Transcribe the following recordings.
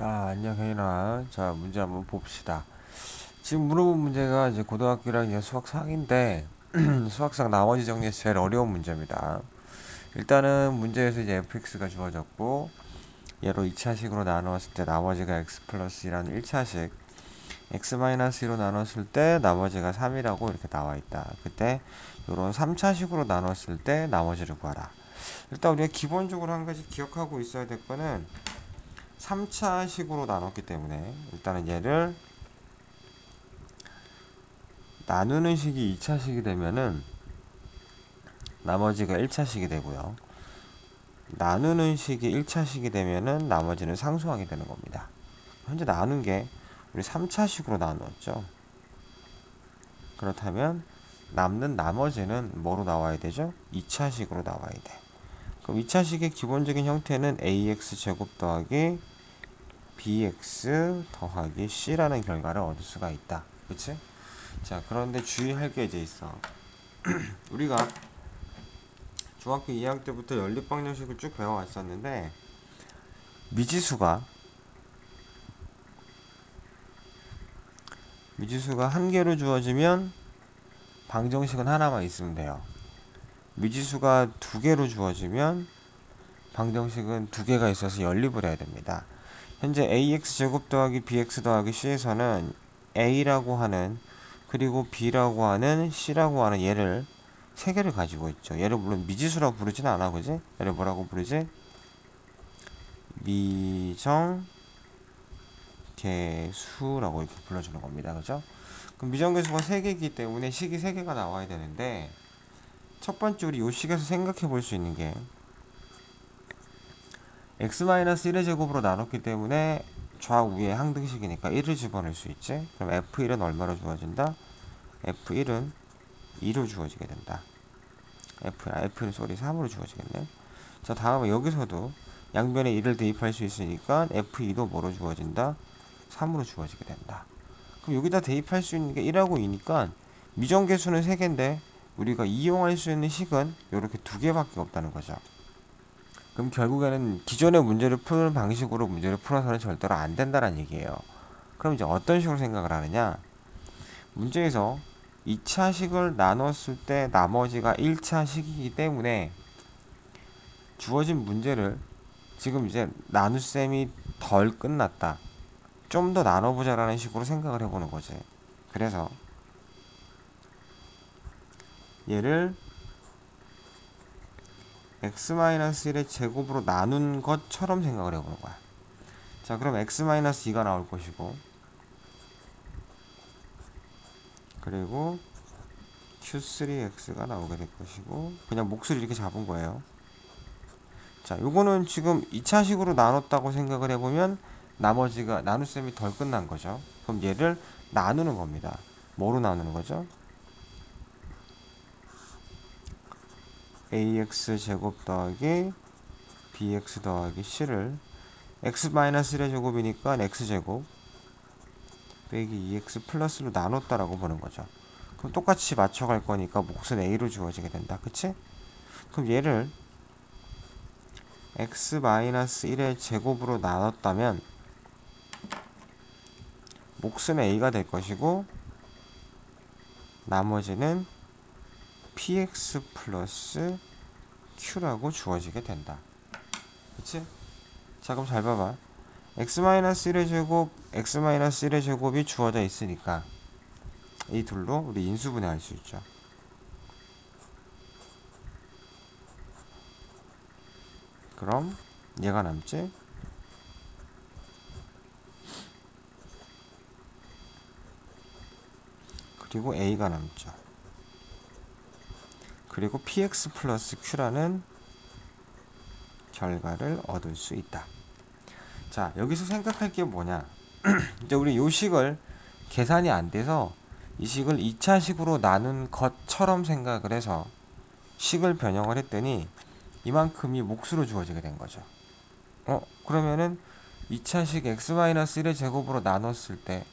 야, 안녕, 혜인아. 자, 문제 한번 봅시다. 지금 물어본 문제가 이제 고등학교 1학년 수학 상인데, 수학상 나머지 정리에서 제일 어려운 문제입니다. 일단은 문제에서 이제 fx가 주어졌고, 얘로 2차식으로 나누었을 때 나머지가 x 플러스 1라는 1차식, x-2로 나눴을 때 나머지가 3이라고 이렇게 나와 있다. 그때 요런 3차식으로 나눴을 때 나머지를 구하라. 일단 우리가 기본적으로 한 가지 기억하고 있어야 될 거는 3차식으로 나눴기 때문에 일단은 얘를 나누는 식이 2차식이 되면은 나머지가 1차식이 되고요. 나누는 식이 1차식이 되면은 나머지는 상수하게 되는 겁니다. 현재 나눈 게 우리 3차식으로 나누었죠. 그렇다면 남는 나머지는 뭐로 나와야 되죠? 2차식으로 나와야 돼. 그럼 2차식의 기본적인 형태는 ax 제곱 더하기 bx 더하기 c라는 결과를 얻을 수가 있다. 그치? 자, 그런데 주의할 게 이제 있어. 우리가 중학교 2학년 때부터 연립방정식을 쭉 배워왔었는데 미지수가 미지수가 한 개로 주어지면 방정식은 하나만 있으면 돼요. 미지수가 두 개로 주어지면 방정식은 두 개가 있어서 연립을 해야 됩니다. 현재 ax 제곱 더하기 bx 더하기 c에서는 a라고 하는 그리고 b라고 하는 c라고 하는 얘를 세 개를 가지고 있죠. 얘를 물론 미지수라고 부르지는 않아, 그지? 얘를 뭐라고 부르지? 미정 개수라고 이렇게 불러주는 겁니다. 그죠? 그럼 미정계수가 3개이기 때문에 식이 3개가 나와야 되는데 첫 번째 우리 요 식에서 생각해 볼 수 있는 게 x-1의 제곱으로 나눴기 때문에 좌우에 항등식이니까 1을 집어넣을 수 있지. 그럼 f1은 얼마로 주어진다? f1은 2로 주어지게 된다. f, 아, f는 쏘리 3으로 주어지겠네. 자, 다음에 여기서도 양변에 1을 대입할 수 있으니까 f2도 뭐로 주어진다? 3으로 주어지게 된다. 그럼 여기다 대입할 수 있는 게 1하고 2니까 미정계수는 3개인데 우리가 이용할 수 있는 식은 이렇게 두 개밖에 없다는 거죠. 그럼 결국에는 기존의 문제를 푸는 방식으로 문제를 풀어서는 절대로 안 된다는 얘기예요. 그럼 이제 어떤 식으로 생각을 하느냐? 문제에서 2차식을 나눴을 때 나머지가 1차식이기 때문에 주어진 문제를 지금 이제 나눗셈이 덜 끝났다. 좀 더 나눠보자라는 식으로 생각을 해보는 거지. 그래서 얘를 x-1의 제곱으로 나눈 것처럼 생각을 해보는 거야. 자, 그럼 x-2가 나올 것이고 그리고 q3x가 나오게 될 것이고 그냥 몫을 이렇게 잡은 거예요. 자, 요거는 지금 2차식으로 나눴다고 생각을 해보면 나머지가 나눗셈이 덜 끝난 거죠. 그럼 얘를 나누는 겁니다. 뭐로 나누는 거죠? Ax 제곱 더하기 bx 더하기 c를 x-1의 제곱이니까 x제곱 빼기 2x 플러스로 나눴다라고 보는 거죠. 그럼 똑같이 맞춰갈 거니까 몫은 a로 주어지게 된다. 그치? 그럼 얘를 x-1의 제곱으로 나눴다면 몫은 a가 될 것이고 나머지는 px 플러스 q라고 주어지게 된다. 그치? 자 그럼 잘 봐봐. x-1의 제곱, x-1의 제곱이 주어져 있으니까 이 둘로 우리 인수분해할 수 있죠. 그럼 얘가 남지? 그리고 a가 남죠. 그리고 px 플러스 q라는 결과를 얻을 수 있다. 자, 여기서 생각할 게 뭐냐? 이제 우리 요 식을 계산이 안 돼서 이 식을 2차식으로 나눈 것처럼 생각을 해서 식을 변형을 했더니 이만큼이 몫으로 주어지게 된 거죠. 어, 그러면은 2차식 x-1의 제곱으로 나눴을 때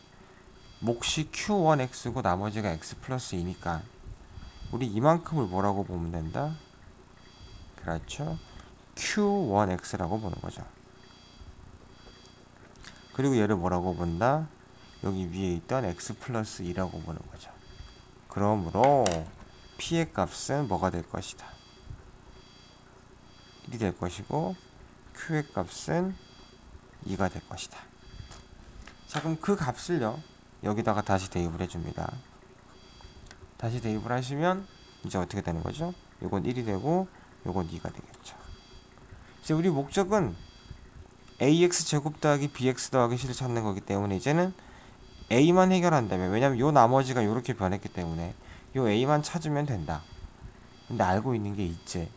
몫이 q1x고 나머지가 x 플러스 2니까 우리 이만큼을 뭐라고 보면 된다? 그렇죠. q1x라고 보는 거죠. 그리고 얘를 뭐라고 본다? 여기 위에 있던 x 플러스 2라고 보는 거죠. 그러므로 p의 값은 뭐가 될 것이다. 1이 될 것이고 q의 값은 2가 될 것이다. 자 그럼 그 값을요 여기다가 다시 대입을 해줍니다. 다시 대입을 하시면 이제 어떻게 되는 거죠? 요건 1이 되고 요건 2가 되겠죠. 이제 우리 목적은 ax 제곱 더하기 bx 더하기 c를 찾는 거기 때문에 이제는 a만 해결한다면 왜냐면 요 나머지가 요렇게 변했기 때문에 요 a만 찾으면 된다. 근데 알고 있는 게 있지.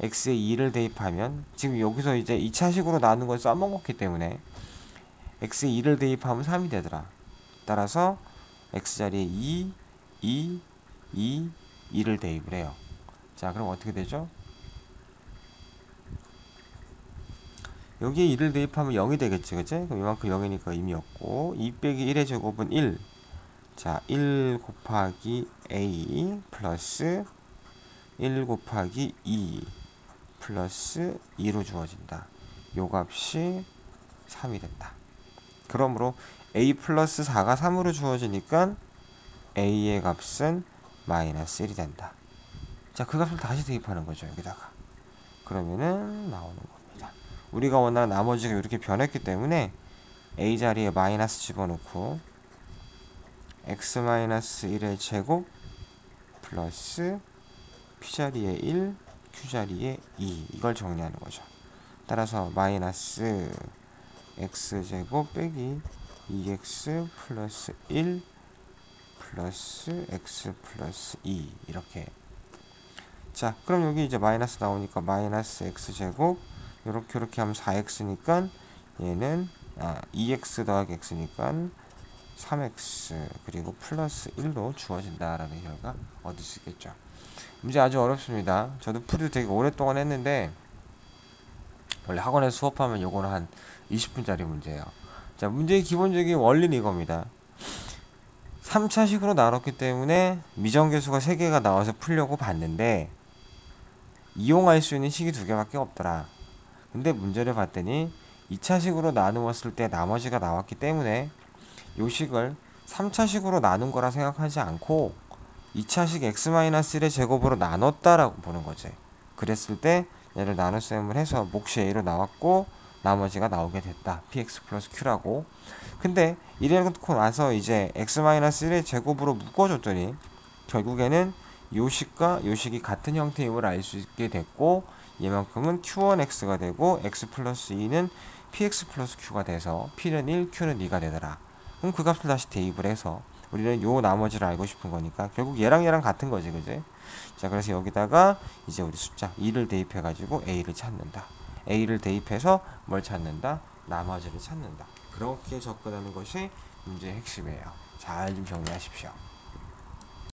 x에 2를 대입하면 지금 여기서 이제 2차식으로 나눈 걸 써먹었기 때문에 x에 2를 대입하면 3이 되더라. 따라서 x자리에 2, 2, 2, 2를 대입을 해요. 자, 그럼 어떻게 되죠? 여기에 2를 대입하면 0이 되겠지, 그치? 그럼 이만큼 0이니까 의미 없고 2 빼기 1의 제곱은 1 자, 1 곱하기 a 플러스 1 곱하기 2 플러스 2로 주어진다. 요 값이 3이 된다. 그러므로 a 플러스 4가 3으로 주어지니까 a의 값은 마이너스 1이 된다. 자, 그 값을 다시 대입하는 거죠, 여기다가. 그러면은 나오는 겁니다. 우리가 원하는 나머지가 이렇게 변했기 때문에 a 자리에 마이너스 집어넣고 x 마이너스 1의 제곱 플러스 p 자리에 1, q 자리에 2 이걸 정리하는 거죠. 따라서 마이너스 x 제곱 빼기 2x 플러스 1 플러스 x 플러스 2 이렇게. 자 그럼 여기 이제 마이너스 나오니까 마이너스 x 제곱 요렇게 요렇게 하면 4x니까 얘는 아 2x 더하기 x니까 3x 그리고 플러스 1로 주어진다라는 결과 얻을 수 있겠죠. 문제 아주 어렵습니다. 저도 풀이도 되게 오랫동안 했는데 원래 학원에서 수업하면 요거는 한 20분짜리 문제예요. 자 문제의 기본적인 원리는 이겁니다 3차식으로 나눴기 때문에 미정계수가 3개가 나와서 풀려고 봤는데 이용할 수 있는 식이 두 개밖에 없더라. 근데 문제를 봤더니 2차식으로 나누었을 때 나머지가 나왔기 때문에 요 식을 3차식으로 나눈 거라 생각하지 않고 2차식 x-1의 제곱으로 나눴다라고 보는 거지. 그랬을 때 얘를 나눗셈을 해서 몫이 a로 나왔고 나머지가 나오게 됐다. px 플러스 q라고. 근데 이래놓고 나서 이제 x-1의 제곱으로 묶어줬더니 결국에는 요식과 요식이 같은 형태임을 알 수 있게 됐고 얘만큼은 q1x가 되고 x 플러스 2는 px 플러스 q가 돼서 p는 1, q는 2가 되더라. 그럼 그 값을 다시 대입을 해서 우리는 요 나머지를 알고 싶은 거니까 결국 얘랑 얘랑 같은 거지, 그지? 자, 그래서 여기다가 이제 우리 숫자 2를 대입해 가지고 a를 찾는다. a를 대입해서 뭘 찾는다? 나머지를 찾는다. 그렇게 접근하는 것이 문제의 핵심이에요. 잘 좀 정리하십시오.